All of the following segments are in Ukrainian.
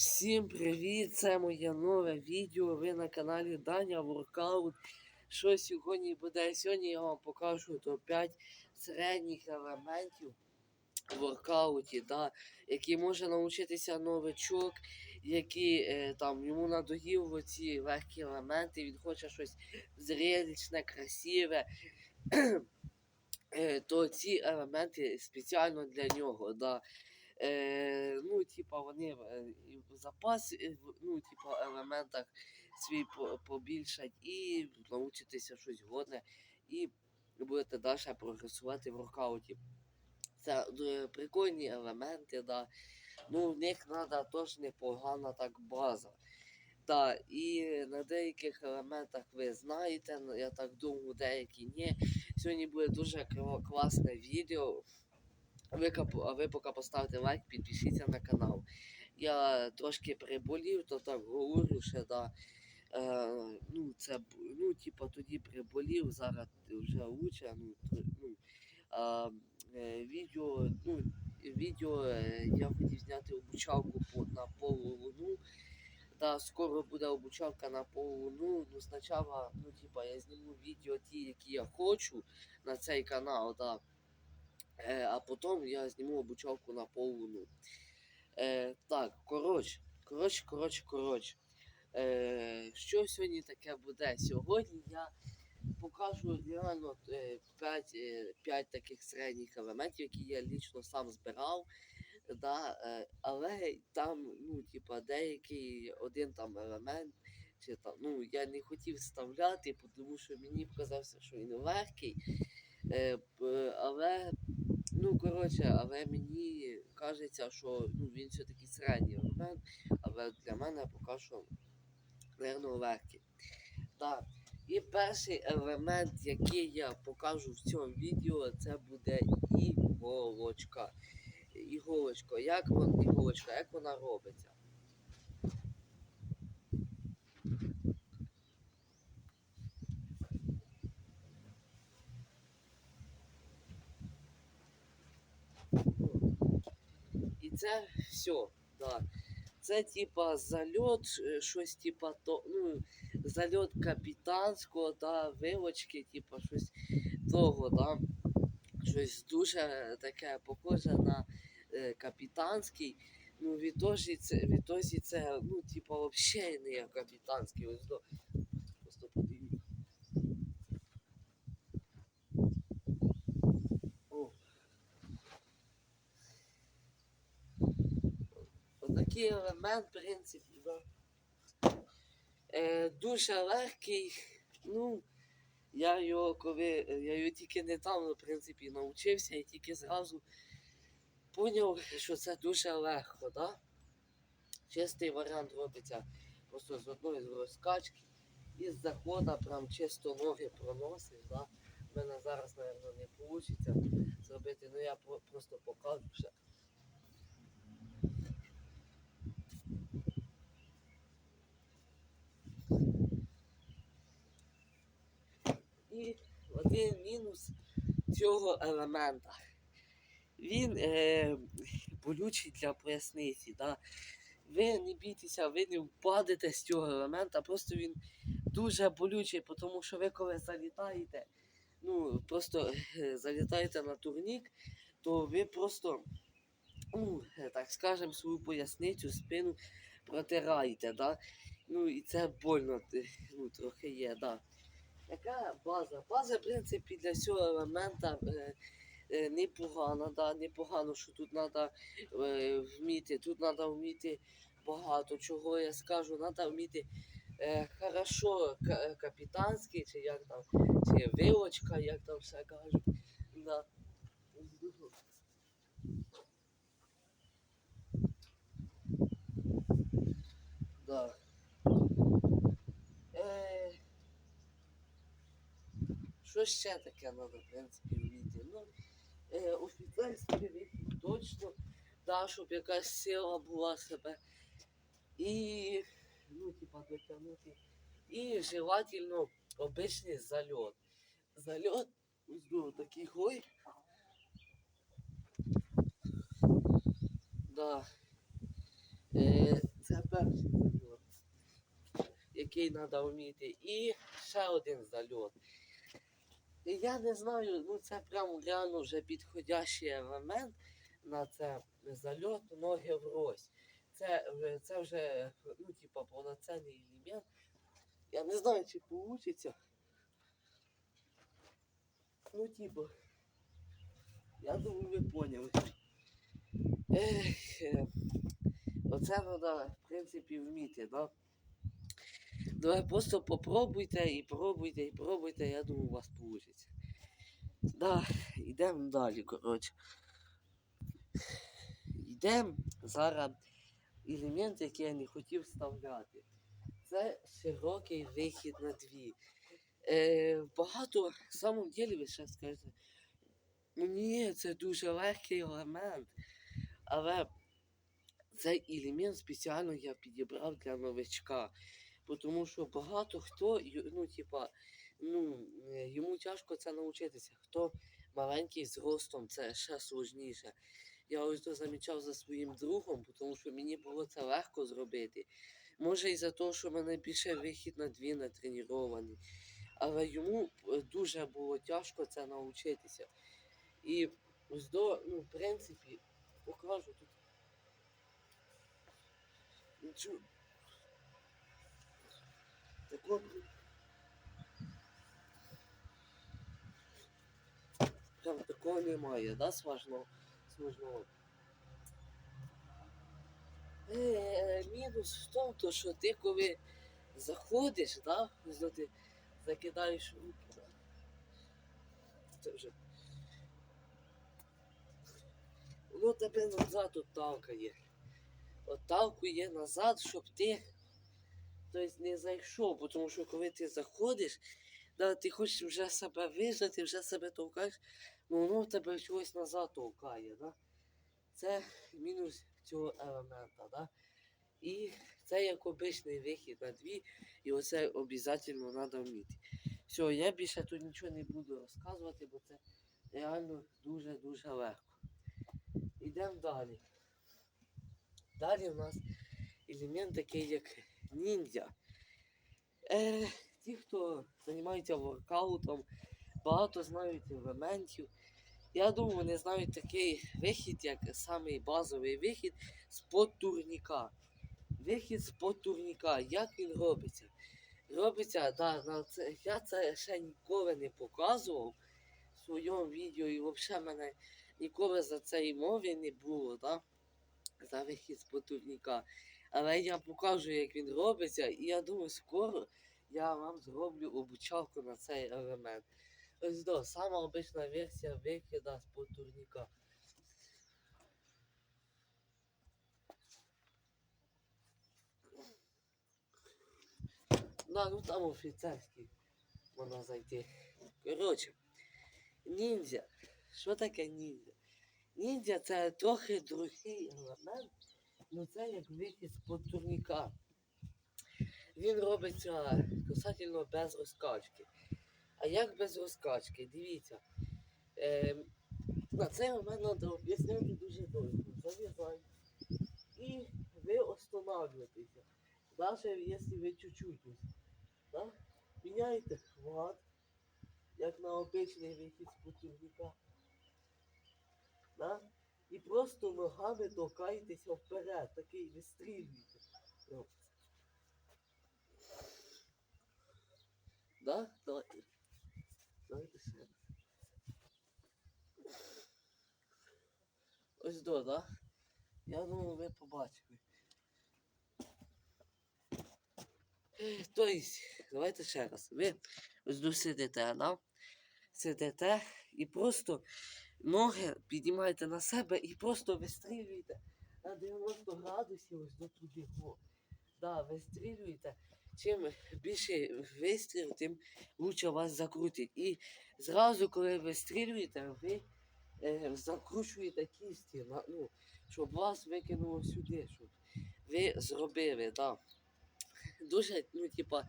Всім привіт! Це моє нове відео. Ви на каналі Даня Воркаут. Що сьогодні буде? Сьогодні я вам покажу топ-5 середніх елементів в воркауті, да, які може навчитися новичок, які е, там йому надоїв оці легкі елементи, він хоче щось зрелищне, красиве. Е, то ці елементи спеціально для нього. Да. Е, ну, типа, вони е, в запас, е, ну, типа, елементах свій побільшать і навчитися щось годне, і будете далі прогресувати в воркауті. Це е, прикольні елементи, да. Ну, в них треба теж непогана так база. Да, і на деяких елементах ви знаєте, я так думаю, деякі ні. Сьогодні буде дуже класне відео. Ви, а ви поки поставте лайк, підпишіться на канал. Я трошки приболів, то так говорю, що да. Е, ну, це ну, типа тоді приболів, зараз вже лучше. Ну, ну, е, відео, ну, відео е, я хотів зняти обучалку по, на повну луну. Да, скоро буде обучалка на повну луну. Ну, спочатку, ну, типа, я зніму відео ті, які я хочу на цей канал, да. Е, а потім я зніму обучалку на повну. Е, так, коротше, коротше, коротше, коротше. Е, що сьогодні таке буде? Сьогодні я покажу реально 5, 5 таких середніх елементів, які я лічно сам збирав. Да, е, але там, ну, типа, деякий один там елемент, чи там, ну, я не хотів вставляти, тому що мені показався, що він легкий. Е, але Ну, коротше, але мені кажеться, що ну, він все-таки середній елемент, але для мене поки що, верно легкий. Так. І перший елемент, який я покажу в цьому відео, це буде іголочка. Іголочка. Як вона, іголочка, як вона робиться? Це все. Да. Це типа зальот, е, щось типа то, ну, зальот капітанського, да, вилочки, типа щось того, да. Щось дуже таке похоже на е, капітанський. Ну, відтоді це, відтоді це, ну, типа, взагалі не як капітанський. Ось до. Просто подивіться. О. Отакий елемент, в принципі, да. Е, дуже легкий. Ну, я його коли. Я його тільки недавно, в принципі, навчився і тільки зразу поняв, що це дуже легко, да? Чистий варіант робиться просто з одної з розкачки і з захода прям чисто ноги проносиш, да? У мене зараз, мабуть, не вийде зробити, ну я просто покажу ще. І один мінус цього елемента. Він е, болючий для поясниці. Да? Ви не бійтеся, ви не впадете з цього елемента, просто він дуже болючий, тому що ви коли залітаєте, ну просто е, залітаєте на турнік, то ви просто, ну, е, так скажемо, свою поясницю, спину протираєте. Да? Ну і це больно е, ну, трохи є, да. Яка база? База, в принципі, для цього елемента е, е, непогана, да, непогано, що тут треба е, вміти. Тут треба вміти багато чого, я скажу, треба вміти е, хорошо е, капітанський, чи як там, чи вилочка, як там все кажуть. Да. Да. Е, що ще таке треба, в принципі, вміти? Ну, е, офіцерський вихід точно, да, щоб якась сила була себе. І, ну, типа, дотягнути. І желательно обичний зальот. Зальот, ось ну, такий гой. Да. Е, це який треба вміти, і ще один зальот. Я не знаю, ну це прям реально вже підходящий елемент на це зальот ноги врозь. Це, це вже ну, типа, повноцінний елемент. Я не знаю, чи вийде. Ну, типу, я думаю, ви поняли. Ех, е, оце треба, в принципі, вміти, да? Давай просто попробуйте і пробуйте, і пробуйте, я думаю, у вас вийде. Да, йдемо далі, коротше. Йдемо зараз елемент, який я не хотів вставляти. Це широкий вихід на дві. Е, багато, в самом ділі, ви ще скажете, ну ні, це дуже легкий елемент. Але цей елемент спеціально я підібрав для новичка. Тому що багато хто, ну, типа, ну, е, йому тяжко це навчитися. Хто маленький з ростом, це ще сложніше. Я ось то замічав за своїм другом, тому що мені було це легко зробити. Може, і за те, що в мене більше вихід на дві натренований. Але йому е, дуже було тяжко це навчитися. І ось до, ну, в принципі, покажу тут. Так. Прям такого немає, да, смажного? Смажного. Е, мінус в тому, то, що ти коли заходиш, да, то ти закидаєш руки, да. Це вже. Воно тебе назад отталкає. Отталкує назад, щоб ти тобто, не зайшов, тому що коли ти заходиш, да, ти хочеш вже себе вижити, вже себе толкаєш, ну воно в тебе чогось назад толкає. Да? Це мінус цього елемента. Да? І це як обичний вихід на дві, і оце обов'язково треба вміти. Все, я більше тут нічого не буду розказувати, бо це реально дуже-дуже легко. Йдемо далі. Далі у нас елемент такий, як ніндзя. Е, ті, хто займається воркаутом, багато знають елементів. Я думаю, вони знають такий вихід, як самий базовий вихід з-под турніка. Вихід з-под турніка. Як він робиться? Робиться, да, на це, я це ще ніколи не показував в своєму відео і взагалі мене ніколи за цієї мови не було, да? за вихід з-под турніка. Але я покажу, як він робиться, і я думаю, скоро я вам зроблю обучалку на цей елемент. Ось до, сама обична версія вихіда з-под турніка. Да, ну там офіцерський можна зайти. Коротше, ніндзя. Що таке ніндзя? Ніндзя це трохи другий елемент, ну це як вихід з-под турніка. Він робиться касательно без розкачки. А як без розкачки? Дивіться. Е, на цей момент треба об'ясняти дуже довго. Зав'язай. І ви останавливаєтеся. Навіть якщо ви чуть-чуть міняєте хват, як на обичний вихід з потужника. Да? І просто ногами толкаєтеся вперед, такий вистрілюєте. Да? Давайте. Давайте ще. Ось до, да? Я думаю, ви побачили. Е, Тобто, давайте ще раз. Ви ось до сидите, да? Сидите і просто ноги піднімаєте на себе і просто вистрілюєте на 90 градусів ось до туди. Во. Да, вистрілюєте. Чим більше вистріл, тим лучше вас закрутить. І зразу, коли ви стрілюєте, ви е, закручуєте кісті, на, ну, щоб вас викинуло сюди, щоб ви зробили. Да. Дуже, ну, типа,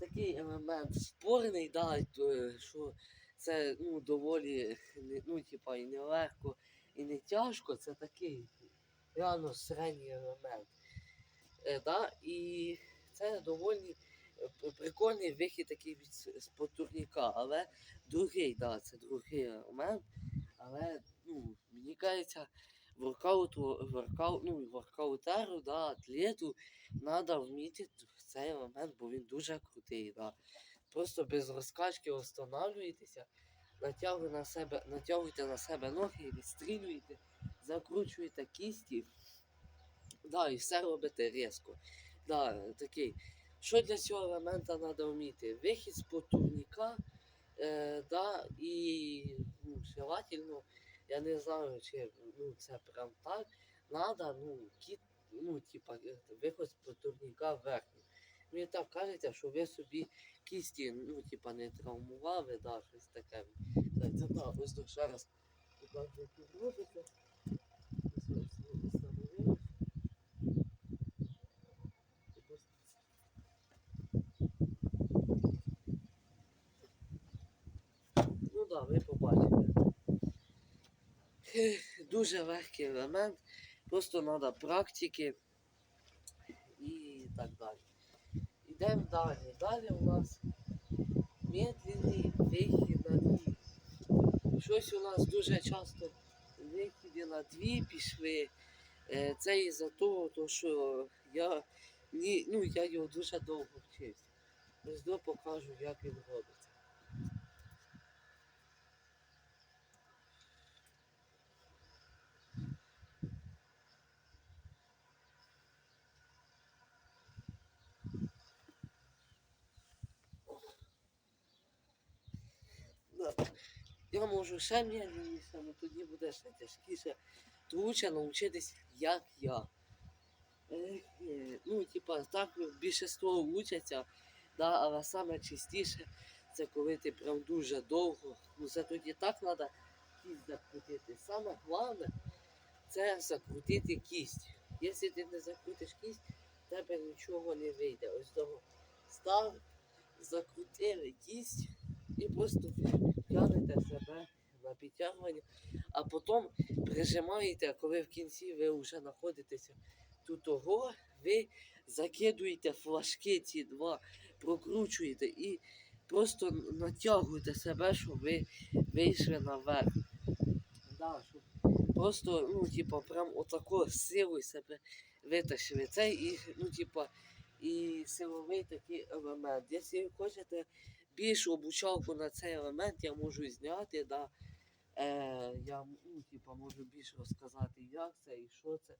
такий елемент спорний, да, то, що це ну, доволі не- ну, типа, і нелегко, і не тяжко, це такий реально середній елемент. Е, да, і це доволі Прикольний вихід такий від з-под але другий, да, це другий момент. Але ну, мені кажеться, воркауту, воркаут, ну, воркаутеру, да, атлету треба вміти цей момент, бо він дуже крутий. Да. Просто без розкачки встановлюєтеся, натягуєте на себе, натягуєте на себе ноги, відстрілюєте, закручуєте кісті. Да, і все робите різко. Да, такий. Що для цього елемента треба вміти? Вихід з турніка, е, да, і ну, желательно, я не знаю, чи ну, це прям так. Надо, ну, кіт, ну, типа, виход з турніка верхній. Мені так кажеться, що ви собі кісті, ну, типа, не травмували, да, щось таке. Так, це да, ось до ще раз Ну так, ви побачите. Дуже легкий елемент, просто треба практики і так далі. Йдемо далі. Далі у нас медленні вихід на дві. Щось у нас дуже часто вихіди на дві пішли. Е, Це із-за того, то, що я, ні, ну, я його дуже довго вчився. Ось покажу, як він робиться. Да. Я можу ще медленніше, тоді буде ще тяжкіше. Лучше навчитись, як я. Е, Ну, типа, так більшинство учаться, да, але саме частіше це коли ти прям дуже довго. Ну це тоді так треба кість закрутити. Саме головне це закрутити кість. Якщо ти не закрутиш кість, в тебе нічого не вийде. Ось того став, закрутили кість і просто тягнете себе на підтягування, а потім прижимаєте, коли в кінці ви вже знаходитеся тут того, ви закидуєте флажки ці два, прокручуєте і просто натягуєте себе, щоб ви вийшли наверх. Да, щоб просто, ну, типа, прям отако силою себе витащили. Це і, ну, типа, і силовий такий елемент. Якщо ви хочете більшу обучалку на цей елемент, я можу зняти, да. Е, я ну, типа, можу більше розказати, як це і що це.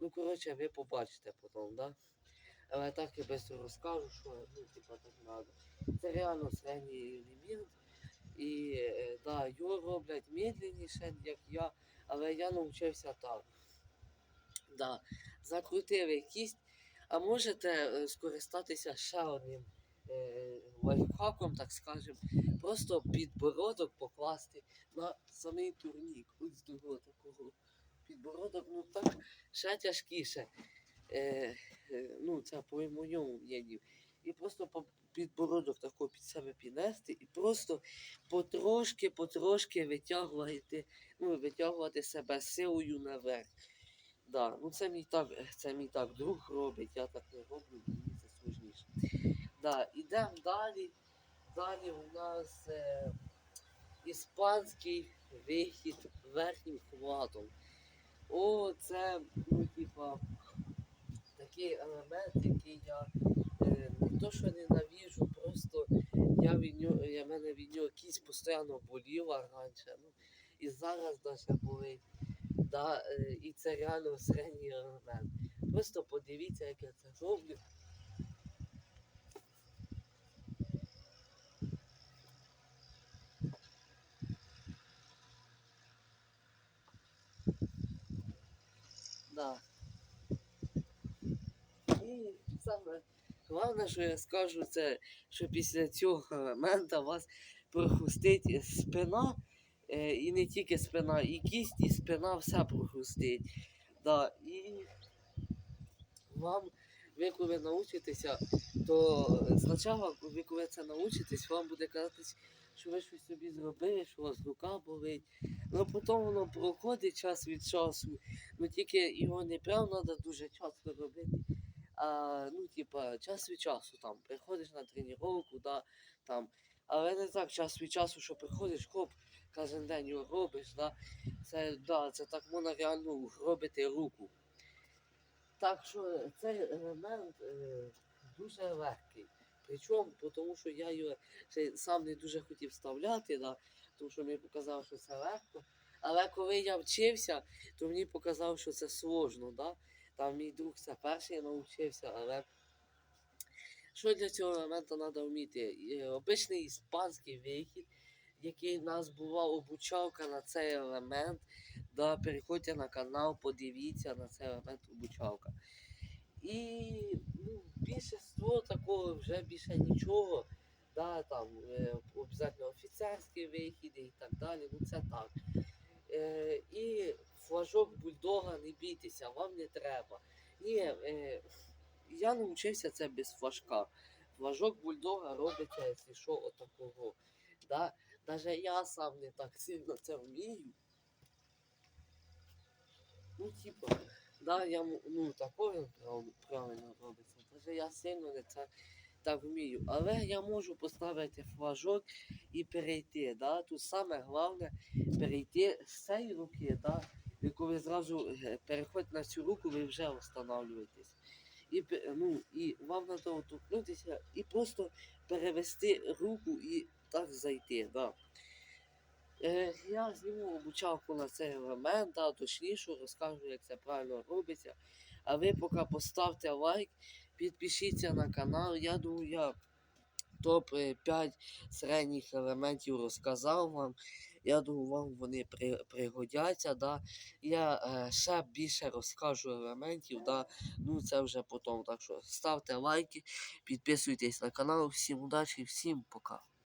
Ну, коротше, ви побачите потім, да? Але так я без розкажу, що ну, типа, так треба. Це реально середній елемент. І е, да, його роблять медленніше, як я, але я навчився так. Да. Закрутили кість, а можете е, скористатися ще одним е, лайфхаком, так скажемо. Просто підбородок покласти на самий турнік. Ось до такого підбородок, ну так ще тяжкіше. Е, е, ну, це по моєму мненню. І просто по підбородок тако під себе піднести і просто потрошки, потрошки витягувати, ну, витягувати себе силою наверх. Да, ну це мій так, це мій так друг робить, я так не роблю, мені це сложніше. Да, ідемо далі. Далі у нас е, іспанський вихід верхнім хватом. О, це, ну, типа, такий елемент, який я е, не то, що ненавіжу, просто я від нього, я мене від нього кість постійно боліла раніше. Ну, і зараз навіть болить. Да, е, і це реально середній елемент. Просто подивіться, як я це роблю. Да. І саме головне, що я скажу, це що після цього елемента вас прохрустить спина, і не тільки спина, і кість, і спина все прохрустить. Да. І вам, ви коли научитеся, то спочатку, ви коли це научитесь, вам буде казатись, що ви щось собі зробили, що у вас рука болить. Ну потім воно проходить час від часу. Ну тільки його не прям треба дуже часто робити. А, ну, типа, час від часу там приходиш на тренування, да, але не так час від часу, що приходиш, хоп, кожен день робиш, да, це, да, це так можна реально робити руку. Так що цей елемент е, дуже легкий. Причому, тому що я його ще сам не дуже хотів вставляти, да, тому що мені показав, що це легко. Але коли я вчився, то мені показав, що це сложно. Да? Там мій друг це перший навчився, але що для цього елементу треба вміти? Е, Обичний іспанський вихід, який нас була обучалка на цей елемент. Да, переходьте на канал, подивіться на цей елемент обучалка. І ну, більшіство такого вже більше нічого. Да, там е, обов'язково офіцерські вихіди і так далі. Ну це так. Е, і флажок бульдога не бійтеся, вам не треба. Ні, е, я навчився це без флажка. Флажок бульдога робиться, якщо що, отакого. Да? Даже я сам не так сильно це вмію. Ну, типа, да, я ну, прав- правильно робиться. Даже я сильно не це так вмію. Але я можу поставити флажок і перейти. Да? Тут саме головне перейти з цієї руки, да? і коли зразу е, переходите на цю руку, ви вже встановлюєтесь. І, ну, і вам треба оторкнутися і просто перевести руку і так зайти. Да. Е, я зніму обучалку на цей елемент, да, точніше розкажу, як це правильно робиться. А ви поки поставте лайк, підпишіться на канал. Я думаю, я топ-5 середніх елементів розказав вам. Я думаю, вам вони при, пригодяться. Да. Я е, ще більше розкажу елементів. Да. Ну це вже потім. Так що ставте лайки, підписуйтесь на канал. Всім удачі, всім пока.